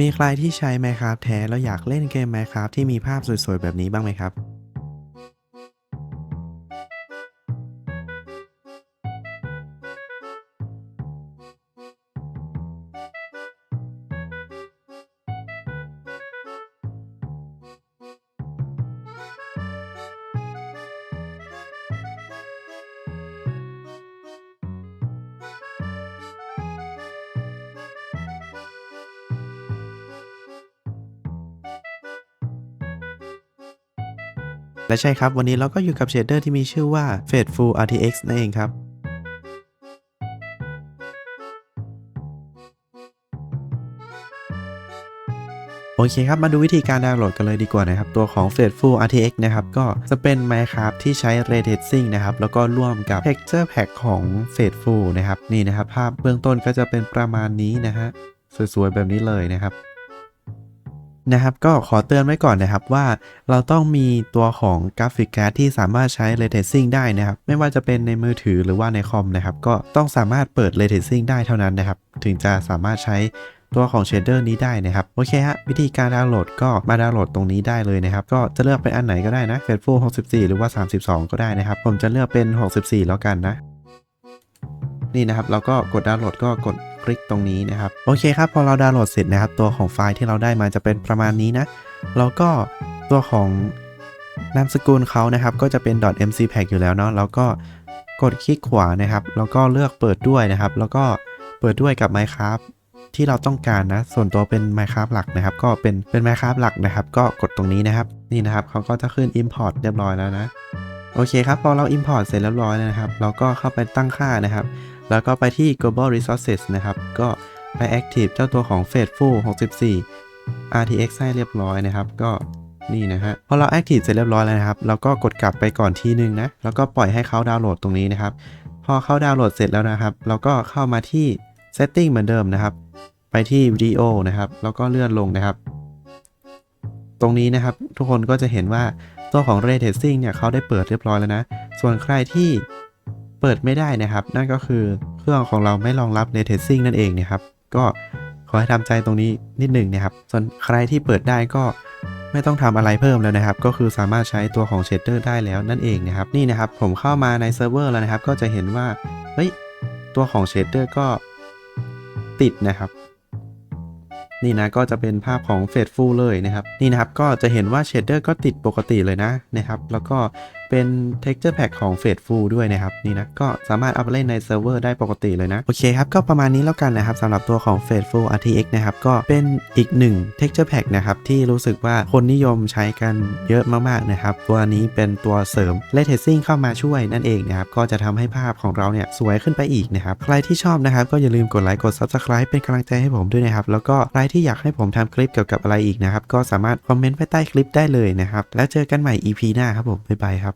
มีใครที่ใช้ Minecraft แท้แล้วอยากเล่นเกม Minecraft ที่มีภาพสวยๆ แบบนี้บ้างไหมครับ และใช่ครับ วันนี้เราก็อยู่กับเชดเดอร์ที่มีชื่อว่า Faithful RTX นั่นเองครับ โอเคครับ มาดูวิธีการดาวน์โหลดกันเลยดีกว่านะครับ ตัวของ Faithful RTX นะครับ ก็จะเป็น Minecraft ที่ใช้ Ray Tracing นะครับ แล้วก็ร่วมกับ Texture Pack ของ Faithful นะครับ นี่นะครับ ภาพเบื้องต้นก็จะเป็นประมาณนี้นะฮะ สวยๆ แบบนี้เลยนะครับ นะครับก็ขอเตือนไว้ก่อนนะครับว่าเราต้องมีตัวของกราฟิกการ์ดที่สามารถใช้ Ray Tracing ได้นะครับ ไม่ว่าจะเป็นในมือถือหรือว่าในคอมนะครับ ก็ต้องสามารถเปิด Ray Tracing ได้เท่านั้นนะครับ ถึงจะสามารถใช้ตัวของเชดเดอร์นี้ได้นะครับ โอเคฮะ วิธีการดาวน์โหลดก็มาดาวน์โหลดตรงนี้ได้เลยนะครับ ก็จะเลือกเป็นอันไหนก็ได้นะ f a i t f u l 64 หรือว่า 32 ก็ได้นะครับ ผมจะเลือกเป็น 64 แล้วกันนะ นี่นะครับเราก็กดดาวน์โหลดก็กดคลิกตรงนี้นะครับโอเคครับพอเราดาวน์โหลดเสร็จนะครับ ตัวของไฟล์ที่เราได้มาจะเป็นประมาณนี้นะแล้วก็ตัวของนามสกุลเขานะครับก็จะเป็น .mcpack อยู่แล้วเนาะแล้วก็กดคลิกขวานะครับ แล้วก็เลือกเปิดด้วยนะครับ แล้วก็เปิดด้วยกับ Minecraft ที่เราต้องการนะ ส่วนตัวเป็น Minecraft หลักนะครับ ก็เป็นเป็น Minecraft หลักนะครับ ก็กดตรงนี้นะครับ นี่นะครับเขาก็จะขึ้น Import เรียบร้อยแล้วนะ โอเคครับ พอเรา Import เสร็จเรียบร้อยแล้วนะครับ เราก็เข้าไปตั้งค่านะครับ แล้วก็ไปที่ global resources นะครับ ก็ไป active เจ้าตัวของ faithful 64 RTX ให้เรียบร้อยนะครับ ก็นี่นะฮะพอเรา active เสร็จเรียบร้อยแล้วนะครับ เราก็กดกลับไปก่อนทีนึงนะ แล้วก็ปล่อยให้เขาดาวน์โหลดตรงนี้นะครับ พอเขาดาวน์โหลดเสร็จแล้วนะครับ เราก็เข้ามาที่ setting เหมือนเดิมนะครับ ไปที่วิดีโอนะครับ แล้วก็เลื่อนลงนะครับ ตรงนี้นะครับทุกคนก็จะเห็นว่าตัวของ Ray Tracing เนี่ยเขาได้เปิดเรียบร้อยแล้วนะ ส่วนใครที่ เปิดไม่ได้นะครับ นั่นก็คือเครื่องของเราไม่รองรับ Ray Tracing นั่นเองนะครับ ก็ขอให้ทำใจตรงนี้นิดหนึ่งนะครับ ส่วนใครที่เปิดได้ก็ไม่ต้องทำอะไรเพิ่มแล้วนะครับ ก็คือสามารถใช้ตัวของ Shader ได้แล้วนั่นเองนะครับ นี่นะครับ ผมเข้ามาในเซิร์ฟเวอร์แล้วนะครับ ก็จะเห็นว่า เฮ้ย ตัวของ Shader ก็ติดนะครับ นี่นะ ก็จะเป็นภาพของ Faithful เลยนะครับ นี่นะครับ ก็จะเห็นว่าเชดเดอร์ก็ติดปกติเลยนะนะครับ แล้วก็ เป็น Texture Pack ของ Faithful ด้วยนะครับนี่นะก็สามารถเอาไปเล่นในเซิร์ฟเวอร์ได้ปกติเลยนะ โอเคครับ ก็ประมาณนี้แล้วกันนะครับสำหรับตัวของ Faithful RTX นะครับก็เป็นอีกหนึ่ง Texture Pack นะครับที่รู้สึกว่าคนนิยมใช้กันเยอะมากๆนะครับตัวนี้เป็นตัวเสริม Ray Tracing เข้ามาช่วยนั่นเองนะครับก็จะทำให้ภาพของเราเนี่ยสวยขึ้นไปอีกนะครับใครที่ชอบนะครับก็อย่าลืมกดไลค์กด Subscribe เป็นกำลังใจให้ผมด้วยนะครับแล้วก็ใครที่อยากให้ผมทำคลิปเกี่ยวกับอะไรอีกนะครับก็สามารถคอมเมนต์ไว้ใต้คลิปได้เลยนะครับแล้วเจอกันใหม่ EP หน้าครับผมบ๊ายบายครับ